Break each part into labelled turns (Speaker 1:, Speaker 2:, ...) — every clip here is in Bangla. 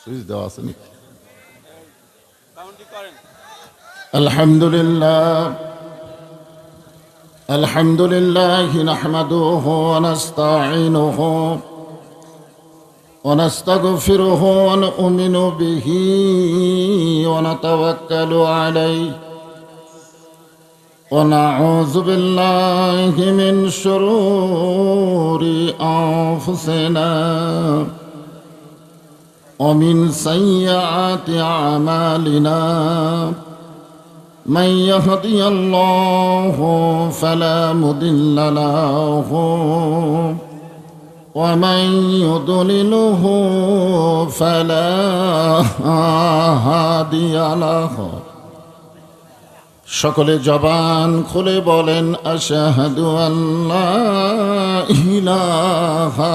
Speaker 1: সুইচ দেওয়া আছে নাকি الحمد لله الحمد لله نحمده ونستعينه ونستغفره ونؤمن به ونتوكل عليه ونعوذ بالله من شرور انفسنا ومن سيئات اعمالنا من يهدي الله فلا مضل له ومن يضلله فلا هادي له সকলে জবান খুলে বলেন আশাহাদু আল্লাহ ইলাহা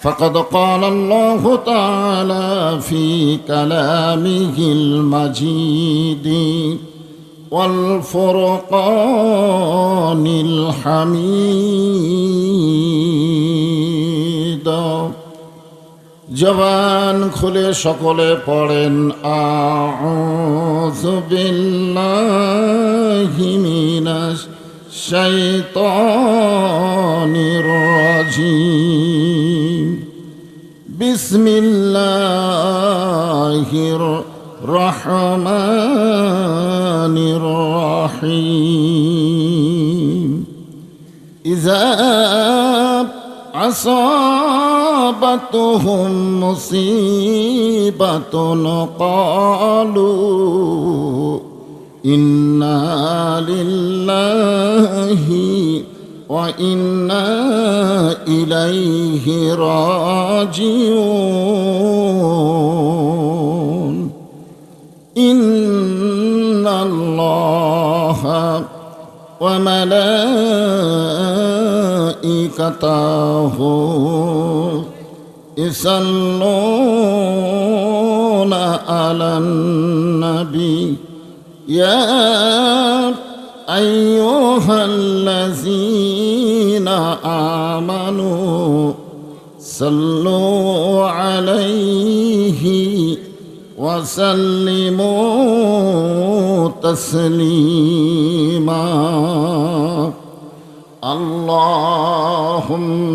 Speaker 1: فقد قال الله تعالى في كلامه المجيد والفرقان الحميد জবান খুলে সকলে পড়েন আউযু বিল্লাহি মিনাশ শাইতানির রাজিম بسم الله الرحمن الرحيم. إذا أصابتهم مصيبة قالوا إنا لله وإنا إليه راجعون. إن الله وملائكته يصلون على النبي. يا أيها صلوا عليه وسلموا تسليما. اللهم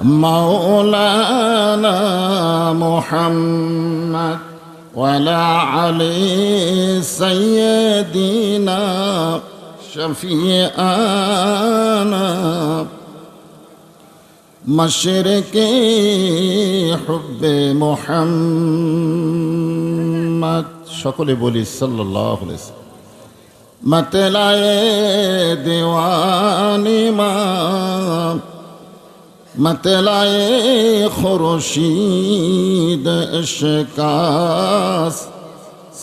Speaker 1: مولانا محمد ولا علي سيدنا شفيعنا مشرق حب محمد সকলে বলি সাল্লাহ মতলায় দেওয়ানি মা متلائے خورشید اشکاس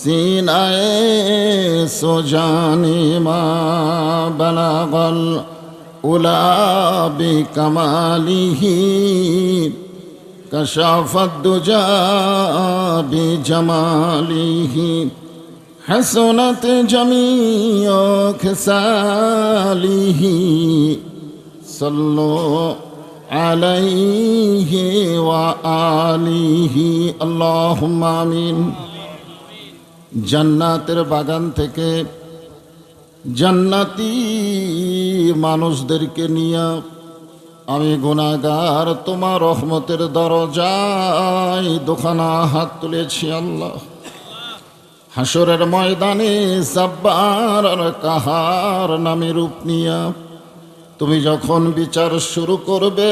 Speaker 1: سینائے سجانی ما بلغ الأولى بكماله كشف الدجى بجماله حسنت جميع خصاله صلوا عليه وآله اللهم آمين জান্নাতের বাগান থেকে জান্নাতি মানুষদেরকে নিয়ে আমি গুণাগার তোমার রহমতের দরজায় দোকানা হাত তুলেছি আল্লাহ। হাসরের ময়দানে সাব্বার কাহার নামে রূপ নিয়া তুমি যখন বিচার শুরু করবে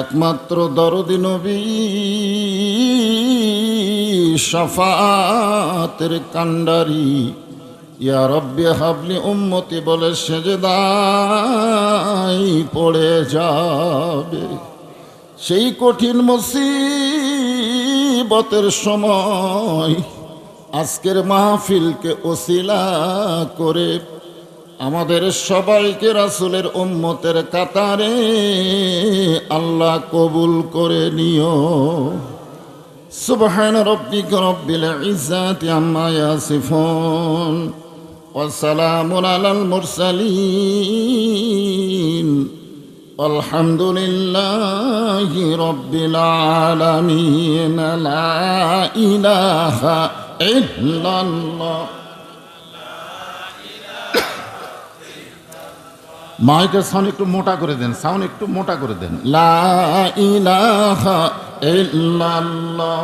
Speaker 1: একমাত্র দরদি নবী সফাতের কান্ডারি ইয়া রব্বে হাবলি উম্মতি বলে সেজেদাই পড়ে যাবে। সেই কঠিন মুসিবতের সময় আজকের মাহফিলকে ওসিলা করে আমাদের সবাইকে রাসুলের উম্মতের কাতারে আল্লাহ কবুল করে নিও। সুবহান রব্বিক রব্বিল ইজ্জাতি আম্মা ইয়াসিফুন ওয়া সালামুন আলাল মুরসালিন। আলহামদুলিল্লাহি রব্বিল আলামিন। লা ইলাহা ইল্লাল্লাহ।
Speaker 2: মাইকের সাউন্ড একটু মোটা করে দেন সাউন্ড একটু মোটা করে দেন।
Speaker 1: লা ইলাহা লা লা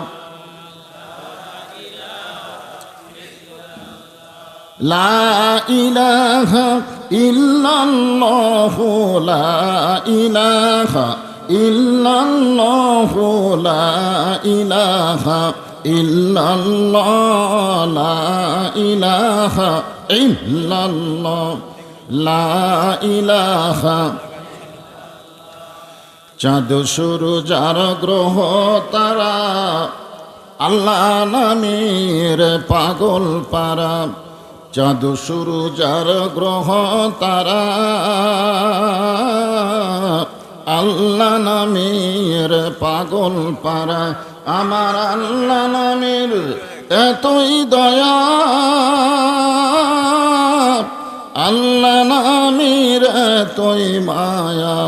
Speaker 1: চাঁদ শুরু যার গ্রহ তারা আল্লাহ নামের পাগল পারা। চাঁদ শুরু যার গ্রহ তারা আল্লাহ নামের পাগল পারা। আমার আল্লাহ নামের এতই দয়া। আল্লাহ নামের এতই মায়া।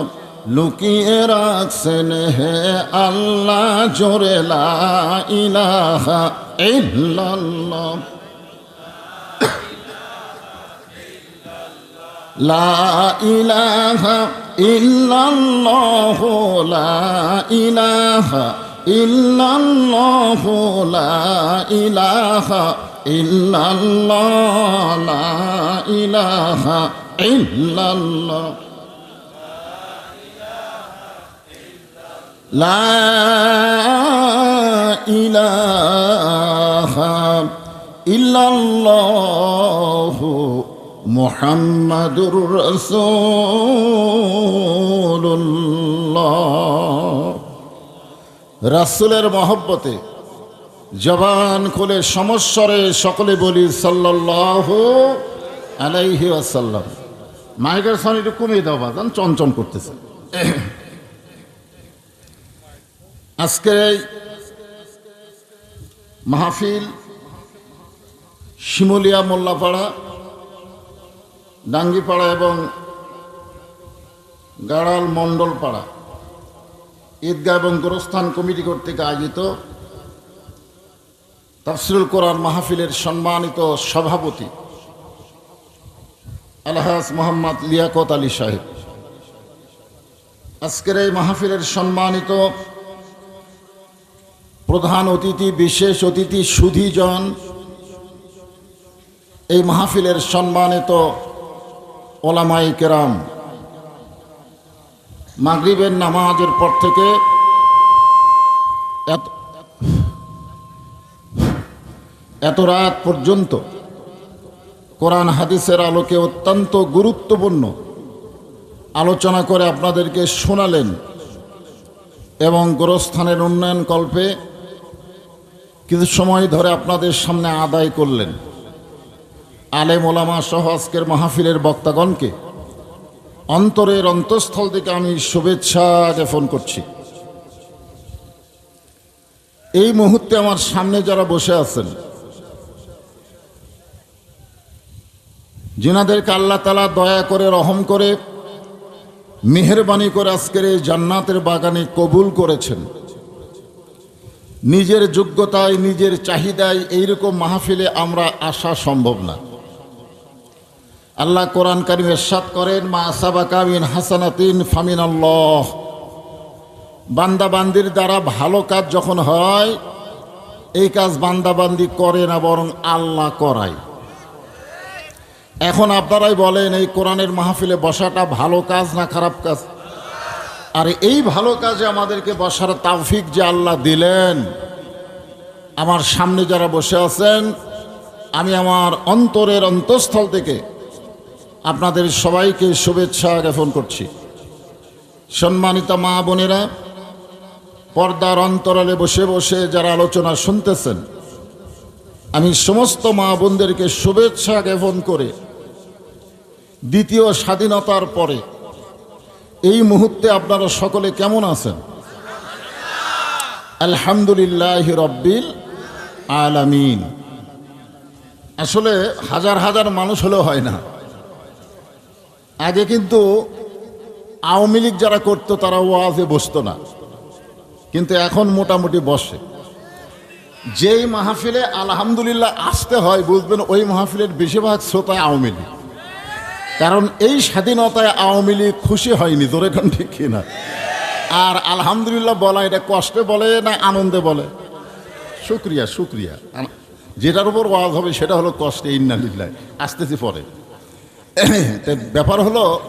Speaker 1: লুকিয়ে রাখছেন হে আল্লাহ, জোরে ইলাহা লা ইলাহা ইল্লাল্লাহ ইলাহা লা ইলাহা মোহাম্মদুর রসুল্লাহ ইলাহা লা মহব্বতে জবান খুলে সমস্বরে সকলে বলি সাল্লাহ আলাইহি আসাল্লাম
Speaker 2: মাইকের সাউন্ড একটু কমিয়ে দাও বাজান চঞ্চন করতেছে।
Speaker 1: আজকে মাহফিল শিমুলিয়া মোল্লাপাড়া, ডাঙ্গিপাড়া এবং গাড়াল মণ্ডলপাড়া ঈদগাহ এবং গোরস্থান কমিটি কর্তৃক আয়োজিত তাফসিরুল কোরআন মাহফিলের সম্মানিত সভাপতি আলহাজ মোহাম্মদ লিয়াকত আলী সাহেব। আজকের এই মাহফিলের সম্মানিত প্রধান অতিথি, বিশেষ অতিথি, সুধীজন এই মাহফিলের সম্মানিত ওলামাই কেরাম, মাগরিবের নামাজের পর থেকে এত রাত পর্যন্ত কোরআন হাদিসের আলোকে অত্যন্ত গুরুত্বপূর্ণ আলোচনা করে আপনাদেরকে শোনালেন এবং গোরস্থানের উন্নয়ন কল্পে কিছু সময় ধরে আপনাদের সামনে আদায় করলেন। আলেম ওলামা সহ আজকের মাহফিলের বক্তাগণকে অন্তরের অন্তঃস্থল থেকে আমি শুভেচ্ছা জ্ঞাপন করছি। এই মুহূর্তে আমার সামনে যারা বসে আছেন যিনাদেরকে আল্লাহ তালা দয়া করে, রহম করে, মেহরবানি করে আজকের এই জান্নাতের বাগানে কবুল করেছেন। নিজের যোগ্যতায়, নিজের চাহিদায় এইরকম মাহফিলে আমরা আসা সম্ভব না। আল্লাহ কোরআন কারিম এরশাদ করেন, মা সাবাকামিন হাসানাতিন ফামিন আল্লাহ বান্দাবান্দির দ্বারা ভালো কাজ যখন হয়, এই কাজ বান্দাবান্দি করে না, বরং আল্লাহ করায়। এখন আপনারাই বলেন, এই কোরআনের মাহফিলে বসাটা ভালো কাজ না খারাপ কাজ? আর এই ভালো কাজে আমাদেরকে বসার তাফিক যে আল্লাহ দিলেন, আমার সামনে যারা বসে আছেন, আমি আমার অন্তরের অন্তঃস্থল থেকে আপনাদের সবাইকে শুভেচ্ছা জ্ঞাপন করছি। সম্মানিত মা বোনেরা, পর্দার অন্তরালে বসে বসে যারা আলোচনা শুনতেছেন, আমি সমস্ত মা বোনদেরকে শুভেচ্ছা জ্ঞাপন করে দ্বিতীয় স্বাধীনতার পরে। এই মুহূর্তে আপনারা সকলে কেমন আছেন? আলহামদুলিল্লাহ রব্বিল আলামিন। আসলে হাজার হাজার মানুষ হলেও হয় না। আগে কিন্তু আওয়ামী লীগ যারা করতো, তারা ওয়াজে বসতো না। কিন্তু এখন মোটামুটি বসে। যেই মাহফিলে আলহামদুলিল্লাহ আসতে হয়, বুঝবেন ওই মাহফিলের বেশিরভাগ শ্রোতা আওয়ামী লীগ। কারণ এই স্বাধীনতায় আওয়ামী লীগ খুশি হয়নি তোর এখন ঠিক কিনা? আর আলহামদুলিল্লাহ বলা এটা কষ্টে বলে না আনন্দে বলে? শুক্রিয়া শুক্রিয়া। যেটার উপর ওয়াজ হবে সেটা হলো কষ্টে ইন্নালিল্লাহ। আসতেছি পরে। ব্যাপার হলো,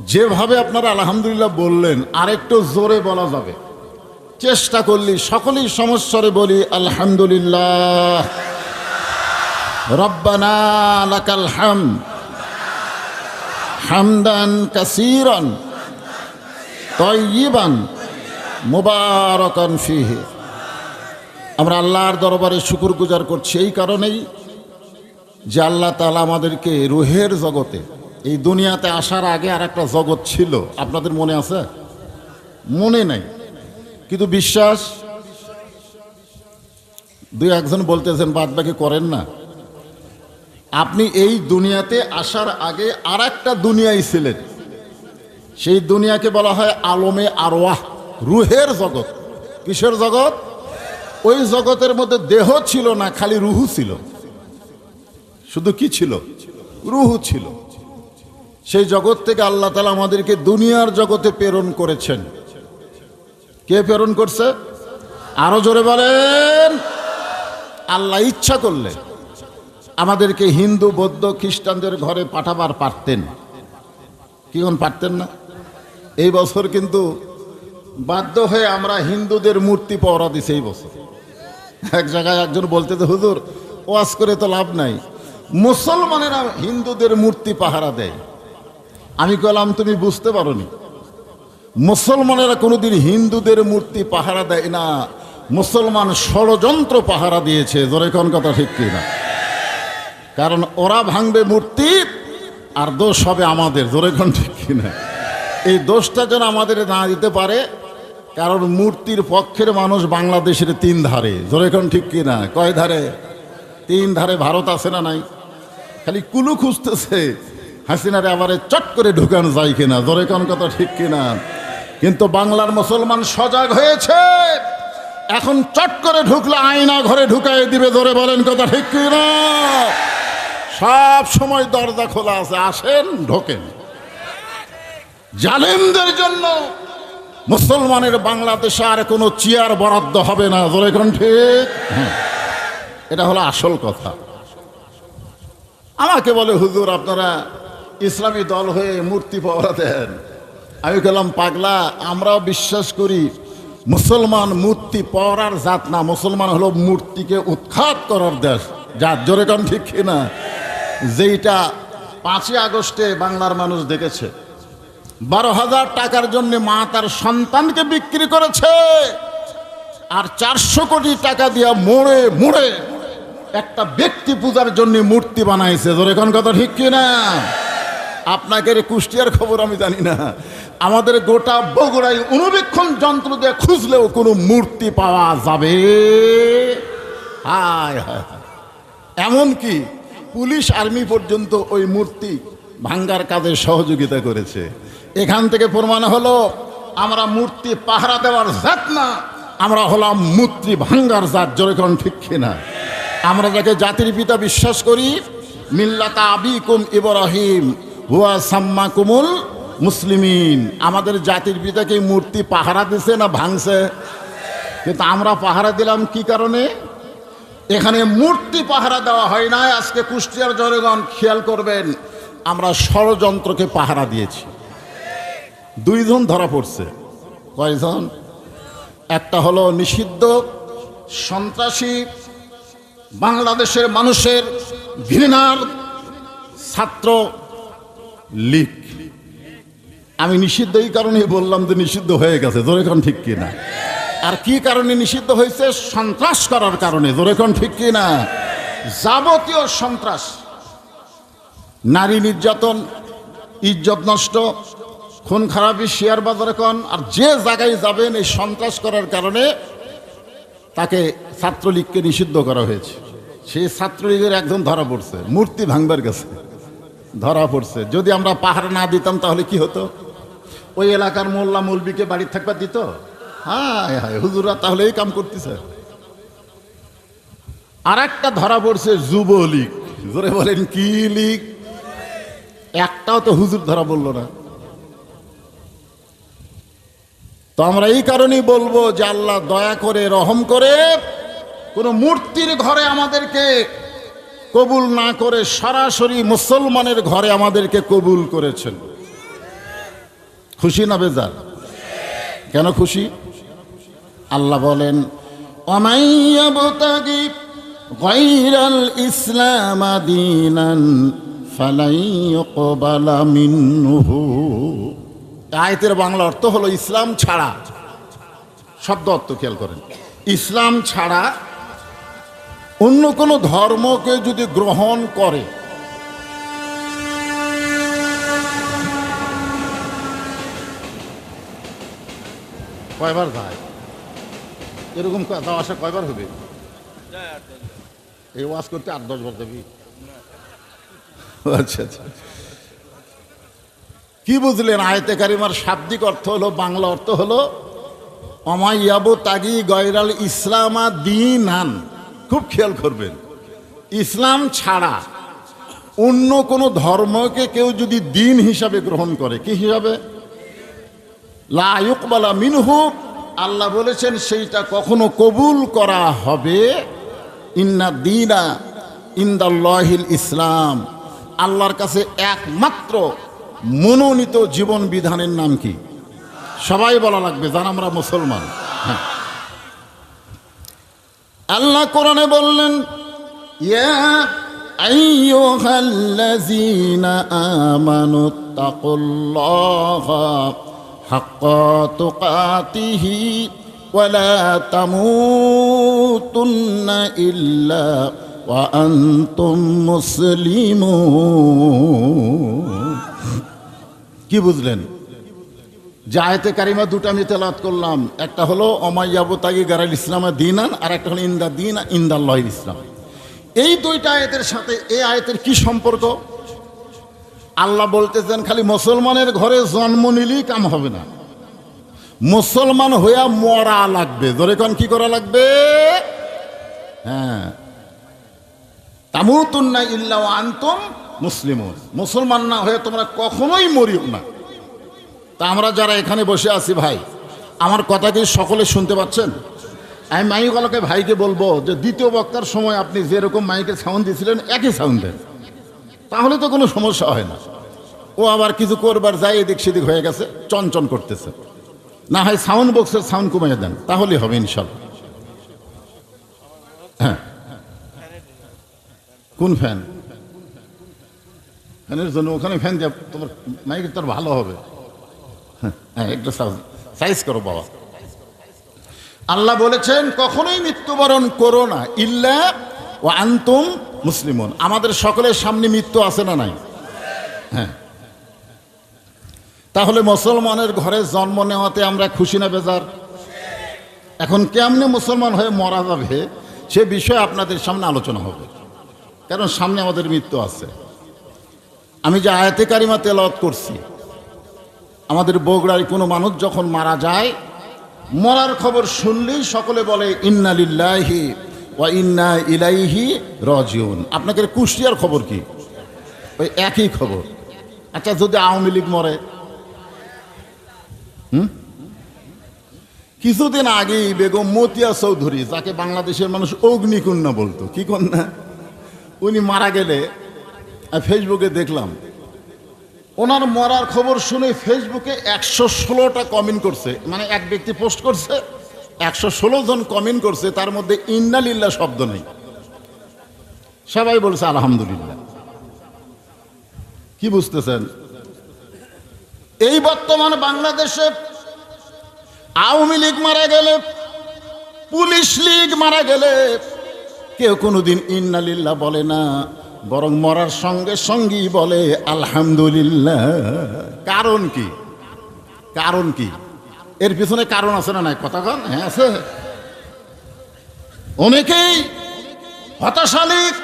Speaker 1: যেভাবে আপনারা আলহামদুলিল্লাহ বললেন, আরেকটু জোরে বলা যাবে। চেষ্টা করলি, সকলেই সমস্যারে বলি, আলহামদুলিল্লাহ। রব্বানা লাকাল হাম হামদান কাসিরন তয়িবান মুবারকান ফিহে। আমরা আল্লাহর দরবারে শুকুর গুজার করছি এই কারণেই যে আল্লাহ তালা আমাদেরকে রুহের জগতে, এই দুনিয়াতে আসার আগে আর একটা জগৎ ছিল। আপনাদের মনে আছে? মনে নাই। কিন্তু বিশ্বাস, দুই একজন বলতেছেন বাদ বাকি করেন না। আপনি এই দুনিয়াতে আসার আগে আর একটা দুনিয়ায় ছিলেন। সেই দুনিয়াকে বলা হয় আলমে আরওয়াহ, রুহের জগৎ। কিসের জগৎ? ওই জগতের মধ্যে দেহ ছিল না, খালি রুহু ছিল। শুধু কি ছিল? রুহু ছিল। সেই জগৎ থেকে আল্লাহ তালা আমাদেরকে দুনিয়ার জগতে প্রেরণ করেছেন। কে প্রেরণ করছে? আরও জোরে বলেন। আল্লাহ ইচ্ছা করলে। আমাদেরকে হিন্দু, বৌদ্ধ, খ্রিস্টানদের ঘরে পাঠাবার পারতেন। কি কোন পারতেন না? এই বছর কিন্তু বাধ্য হয়ে আমরা হিন্দুদের মূর্তি পাওয়া দিছি এই বছর। এক জায়গায় একজন বলতে তো হুজুর, ওয়াজ করে তো লাভ নাই। মুসলমানেরা হিন্দুদের মূর্তি পাহারা দেয়। আমি কলাম তুমি বুঝতে পারোনি। মুসলমানেরা কোনোদিন হিন্দুদের মূর্তি পাহারা দেয় না। মুসলমান ষড়যন্ত্র পাহারা দিয়েছে। জোরে কোন কথা ঠিক কি না কারণ ওরা ভাঙবে মূর্তি আর দোষ হবে আমাদের। জোরে কোন ঠিক কি না এই দোষটা যেন আমাদের না দিতে পারে, কারণ মূর্তির পক্ষের মানুষ বাংলাদেশের তিন ধারে। জোরে কোন ঠিক কি না কয় ধারে? তিন ধারে ভারত আছে না নাই? খালি কুলু খুঁজতেছে, হাসিনারে আবারে চট করে ঢুকানো যায় কিনা? জোরে কোন কথা ঠিক কিনা? কিন্তু বাংলার মুসলমান সজাগ হয়েছে। এখন চট করে ঢুকলে আয়না ঘরে ঢুকাই দিবে ধরে বলেন কথা ঠিক কিনা? সব সময় দরজা খোলা আছে, আসেন, ঢোকেন। জালেমদের জন্য মুসলমানের বাংলাদেশে আর কোনো চেয়ার বরাদ্দ হবে না ধরে কোন ঠিক? হ্যাঁ এটা হলো আসল কথা। আমাকে বলে, হুজুর, আপনারা ইসলামী দল হয়ে মূর্তি পাওয়া দেন। আমি গেলাম পাগলা, আমরাও বিশ্বাস করি মুসলমান মূর্তি পড়ার জাত না, মুসলমান হলো মূর্তিকে উৎখাত করার দেশ। যার জোরে কম ঠিক না যেইটা পাঁচই আগস্টে বাংলার মানুষ দেখেছে, বারো হাজার টাকার জন্য মা তার সন্তানকে বিক্রি করেছে, আর চারশো কোটি টাকা দিয়া মোড়ে মোড়ে একটা ব্যক্তি পূজার জন্য মূর্তি বানাইছে। ধরে কোন কথা ঠিক কিনা আপনাকে কুষ্টিয়ার খবর আমি জানি না। আমাদের গোটা বগুড়ায় অনুবীক্ষণ যন্ত্র দিয়ে খুঁজলেও কোনো মূর্তি পাওয়া যাবে। হায় হায় হায়। এমনকি পুলিশ আর্মি পর্যন্ত ওই মূর্তি ভাঙ্গার কাজে সহযোগিতা করেছে। এখান থেকে প্রমাণ হলো, আমরা মূর্তি পাহারা দেওয়ার জাত না, আমরা হলাম মূর্তি ভাঙ্গার জাত যেরকম ঠিক কিনা। আমরা যাকে জাতির পিতা বিশ্বাস করি, মিল্লাতা আবিকুম ইব্রাহিম, হুয়া সাম্মা কুমুল মুসলিমিন। আমাদের জাতির পিতাকে মূর্তি পাহারা দিছে না ভাঙছে? কিন্তু আমরা পাহারা দিলাম কি কারণে? এখানে মূর্তি পাহারা দেওয়া হয় না আজকে কুষ্টিয়ার জনগণ খেয়াল করবেন, আমরা ষড়যন্ত্রকে পাহারা দিয়েছি। দুইজন ধরা পড়ছে। কয়জন? একটা হলো নিষিদ্ধ, সন্ত্রাসী, বাংলাদেশের মানুষের ঘৃণার ছাত্র লীগ। আমি নিষিদ্ধ এই কারণেই বললাম যে নিষিদ্ধ হয়ে গেছে। জোরেখন ঠিক কিনা। আর কি কারণে নিষিদ্ধ হয়েছে? সন্ত্রাস করার কারণে। জোরেখন ঠিক কিনা? যাবতীয় সন্ত্রাস। নারী নির্যাতন, ইজ্জত নষ্ট, খুন খারাপি, শেয়ার বাজারে কন, আর যে জায়গায় যাবেন এই সন্ত্রাস করার কারণে তাকে ছাত্রলীগকে নিষিদ্ধ করা হয়েছে। সেই ছাত্রলীগের একজন ধরা পড়ছে। মূর্তি ভাঙবার গেছে। ধরা পড়ছে। যদি আমরা পাহাড় না দিতাম তাহলে কি হতো? ওই এলাকার মোল্লা মৌলবীকে বাড়ির থাকবার দিত? হায় হায় হুজুরা তাহলে এই কাম করতেছে। আর একটা ধরা পড়ছে যুবলীগ। জোরে বলেন, কি লীগ? একটাও তো হুজুর ধরা বলল না। তো আমরা এই কারণেই বলব যে আল্লাহ দয়া করে, রহম করে কোনো মূর্তির ঘরে আমাদেরকে কবুল না করে সরাসরি মুসলমানের ঘরে আমাদেরকে কবুল করেছেন। খুশি না বেজার? কেন খুশি? আল্লাহ বলেন ইসলাম আয়তের বাংলা অর্থ হলো ইসলাম ছাড়া। শব্দ অর্থ খেয়াল করেন। ইসলাম ছাড়া অন্য কোনো ধর্মকে যদি গ্রহণ করে, কয়বার যায় এরকম যাওয়া আসা কয়বার হবে? এই ওয়াজ করতে আট দশ বার যাবি? আচ্ছা আচ্ছা। কি বুঝলেন? আয়তে কারিমার শাব্দিক অর্থ হলো বাংলা অর্থ হলো অমাইয়াবু তাগি গয়রাল ইসলামা দিনান। খুব খেয়াল করবেন। ইসলাম ছাড়া অন্য কোনো ধর্মকে কেউ যদি দিন হিসাবে গ্রহণ করে কি হিসাবে? লায়ুকবালা মিনহু আল্লাহ বলেছেন, সেইটা কখনো কবুল করা হবে। ইন্না দিনা ইন্দাল্লাহিল ইসলাম। আল্লাহর কাছে একমাত্র মনোনীত জীবন বিধানের নাম কি? সবাই বলা লাগবে, যারা আমরা মুসলমান। হ্যাঁ। আল্লাহ কোরআনে বললেন, ইয়া আমানু তাকুল্লাহা তুকাতিহি ওয়ালা তামুতুন্না ইল্লা ওয়া আনতুম মুসলিমুন কি বুঝলেন? যে আয়তে কারিমা দুটো আমি তেলাত করলাম একটা হলো অমাইয়াবু তাগি গারাল ইসলামা দিনান আর একটা হলো ইন্দা দিন ইন্দাল্লাহ ইসলাম। এই দুইটা আয়তের সাথে এই আয়তের কি সম্পর্ক? আল্লাহ বলতেছেন খালি মুসলমানের ঘরে জন্ম নিলেই কাম হবে না। মুসলমান হইয়া মরা লাগবে। ধরে কন, কি করা লাগবে? হ্যাঁ। তামুতুন্না ইল্লা আনতুম মুসলিমুন। মুসলমান না হয়ে তোমরা কখনোই মরিও না। তা আমরা যারা এখানে বসে আছি ভাই, আমার কথা কি সকলে শুনতে পাচ্ছেন? আমি মাইকওয়ালাকে ভাইকে বলব যে দ্বিতীয় বক্তার সময় আপনি যেরকম মাইকের সাউন্ড দিয়েছিলেন, একই সাউন্ড দেন। তাহলে তো কোনো সমস্যা হয় না। ও আবার কিছু করবার যায়, এদিক সেদিক হয়ে গেছে, চনচন করতেছে। না হয় সাউন্ড বক্সের সাউন্ড কমিয়ে দেন, তাহলেই হবে ইনশাল্লাহ। হ্যাঁ। কোন ফ্যান ফ্যানের জন্য ওখানে ফ্যান দেওয়া তোমার মাইকের তোর ভালো হবে। হ্যাঁ একটু সাইজ করো বাবা। আল্লাহ বলেছেন, কখনোই মৃত্যুবরণ করো না। ইল্লা ও আন্তুম মুসলিমন। আমাদের সকলের সামনে মৃত্যু আছে না নাই? হ্যাঁ। তাহলে মুসলমানের ঘরে জন্ম নেওয়াতে আমরা খুশি না বেজার? এখন কেমনে মুসলমান হয়ে মরা যাবে, সে বিষয়ে আপনাদের সামনে আলোচনা হবে। কারণ সামনে আমাদের মৃত্যু আছে। আমি যে আয়াতে কারিমা তেলাওয়াত করছি, আমাদের বগুড়ায় কোনো মানুষ যখন মারা যায়, মরার খবর শুনলেই সকলে বলে, ইন্না লিল্লাহি ওয়া ইন্না ইলাইহি রাজিউন। আপনাকে কুষ্টিয়ার খবর কি? ওই একই খবর। আচ্ছা যদি আওয়ামী লীগ মরে? হুম? কিছুদিন আগেই বেগম মতিয়া চৌধুরী, যাকে বাংলাদেশের মানুষ অগ্নিকন্যা বলতো, কি কন্যা? উনি মারা গেলে ফেসবুকে দেখলাম। ওনার মরার খবর শুনে ফেসবুকে একশো ষোলোটা কমেন্ট করছে মানে এক ব্যক্তি পোস্ট করছে। একশো ষোলো জন কমেন্ট করছে, তার মধ্যে ইন্নালিল্লা শব্দ নেই। সবাই বলছে, আলহামদুলিল্লাহ। কি বুঝতেছেন? এই বর্তমান বাংলাদেশে আওয়ামী লীগ মারা গেলে, পুলিশ লীগ মারা গেলে, কেউ কোনোদিন ইন্নালিল্লাহ বলে না, বরং মরার সঙ্গে সঙ্গেই বলে, আলহামদুলিল্লাহ। কারণ কি? কারণ কি? এর পিছনে কারণ আছে না নাই? কথা কন। হ্যাঁ আছে। অনেকেই হতাশালিক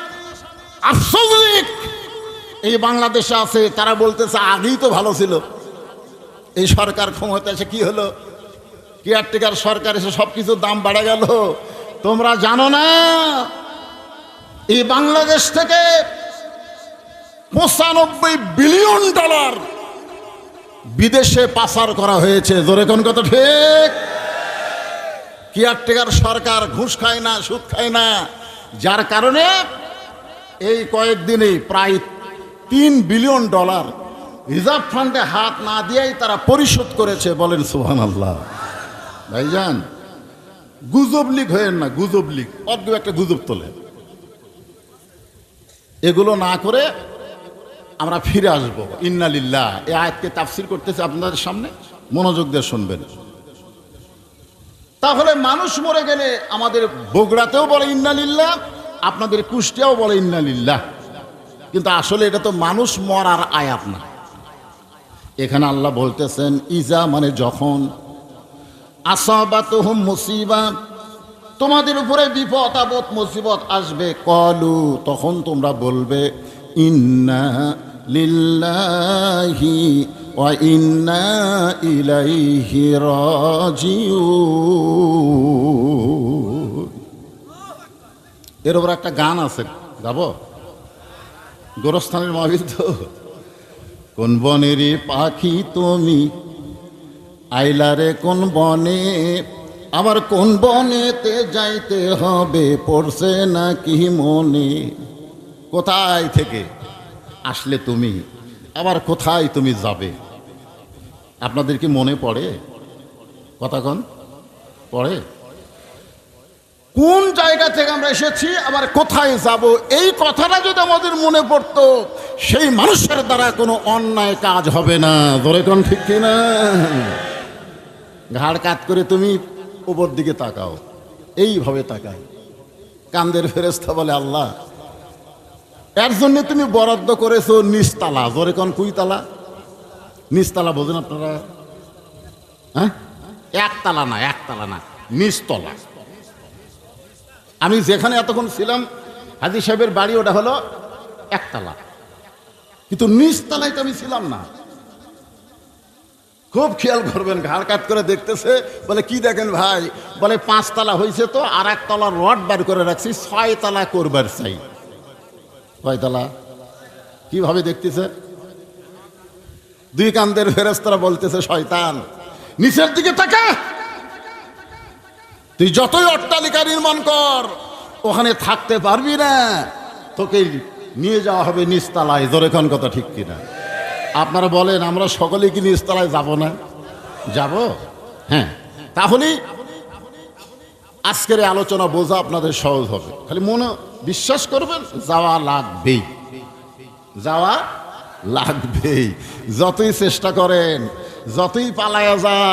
Speaker 1: আফসলিক এই বাংলাদেশে আছে, তারা বলতেছে আগেই তো ভালো ছিল। এই সরকার ক্ষমতা এসে কি হলো? কেয়ারটেকার সরকার এসে সব কিছুর দাম বাড়ে গেল। তোমরা জানো না, এই বাংলাদেশ থেকে পঁচানব্বই বিলিয়ন ডলার বিদেশে পাচার করা হয়েছে। জোরে কোন কথা ঠিক? কেয়ারটেকার সরকার ঘুষ খায় না, সুদ খায় না। যার কারণে এই কয়েকদিনেই প্রায় তিন বিলিয়ন ডলার রিজার্ভ ফান্ডে হাত না দিয়েই তারা পরিশোধ করেছে বলেন সুহান আল্লাহ ভাইজান, গুজব লীগ হয়েন না, গুজব লীগ। অদ্ভুত একটা গুজব তোলে এগুলো না করে আমরা ফিরে আসব। ইন্নালিল্লাহ। এ আয়াতকে তাফসির করতেছে আপনাদের সামনে? মনোযোগ দিয়ে শুনবেন। তাহলে মানুষ মরে গেলে আমাদের বগুড়াতেও বলে ইন্নালিল্লাহ, আপনাদের কুষ্টিয়াও বলে ইন্নালিল্লাহ। কিন্তু আসলে এটা তো মানুষ মরার আয়াত না। এখানে আল্লাহ বলতেছেন, ইজা মানে যখন আসাবাত হুম মুসিবা, তোমাদের উপরে বিপদ, আপদ, মুসিবত আসবে, কলু, তখন তোমরা বলবে, ইন্না লিল্লাহি ওয়া ইন্না ইলাইহি রাজিউন। এর উপর একটা গান আছে গাবো গোরস্থানের মাহবিল তো। কোন বনেরই পাখি তুমি? আইলারে কোন বনে? আবার কোন বনেতে যাইতে হবে? পড়ছে নাকি মনে? কোথায় থেকে? আসলে তুমি, আবার কোথায় তুমি যাবে? আপনাদের কি মনে পড়ে? কথা কন, পড়ে? কোন জায়গা থেকে আমরা এসেছি, আবার কোথায় যাব? এই কথাটা যদি আমাদের মনে পড়তো, সেই মানুষের দ্বারা কোনো অন্যায় কাজ হবে না। ধরে কোন ঠিক কিনা? ঘাড় কাত করে তুমি উপর দিকে তাকাও। এইভাবে তাকাও। কান্দের ফেরেস্তা বলে, আল্লাহ এর জন্য তুমি বরাদ্দ করেছ নিস্তালা জোরে কোন কুইতালা? নিস্তালা বোঝেন আপনারা? হ্যাঁ? একতলা না একতলা না, নিচতলা। আমি যেখানে এতক্ষণ ছিলাম, হাজি সাহেবের বাড়ি ওটা হলো একতলা। কিন্তু নিচতলায় তো আমি ছিলাম না। খুব খেয়াল করবেন, ঘাড় কাট করে দেখতেছে, বলে, কি দেখেন ভাই? বলে, পাঁচতলা হয়েছে তো আর একতলা রড বার করে রাখছি ছয় তলা করবার চাই। কয়তলা কীভাবে দেখতেছে? দুই কান্দের ফেরেস্তারা বলতেছে, শয়তান, নিচের দিকে তাকা। তুই যতই অট্টালিকা নির্মাণ কর, ওখানে থাকতে পারবি না। তোকে নিয়ে যাওয়া হবে নিচতলায়। জোরেখন কথা ঠিক কিনা? আপনারা বলেন, আমরা সকলে কি নিচতলায় যাব না? যাব? হ্যাঁ। তাহলে আজকের আলোচনা বোঝা আপনাদের সহজ হবে। খালি মনে বিশ্বাস করবেন? যাওয়া লাগবেই। যাওয়া লাগবেই। যতই চেষ্টা করেন যতই পালায়া যান